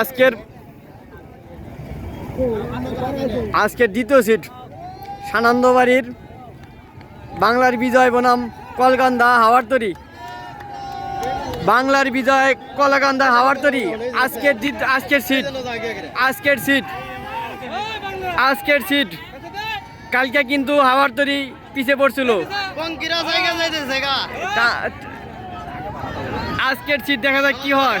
আজকের আজকের দ্বিতীয় সিট সানন্দবাড়ির বাংলার বিজয় বনাম কলকান্দা হাওয়ারতরি। বাংলার বিজয় কলাকান্দা হাওয়ারতরি। আজকের আজকের সিট আজকের সিট আজকের সিট কালকে কিন্তু হাওয়ারতরি পিছে পড়ছিল। আজকের সিট দেখা যাক কি হয়।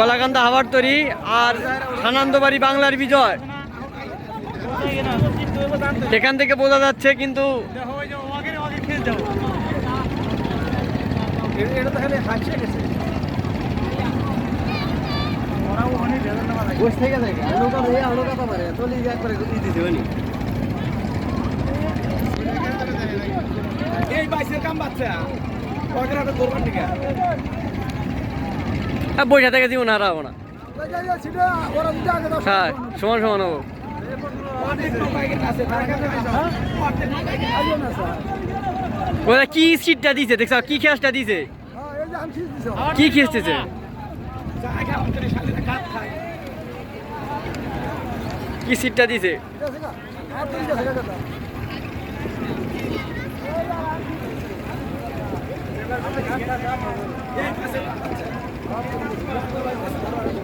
কলাকান্দা হাওয়ার তরি আর সানন্দবাড়ি বাংলার বিজয়। এখান থেকে বোঝা যাচ্ছে কিন্তু এই কাম বাচ্চা। করবার ঠিক বইটা থেকে জীবন হারাবো না। হ্যাঁ সমান সমান হব। কি সিটটা দিছে? দেখছ, কি খেসটা দিছে? কি খেসতেছে জায়গা অন্তরে শালিরা কাট কি সিটটা দিছে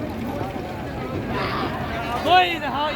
ওই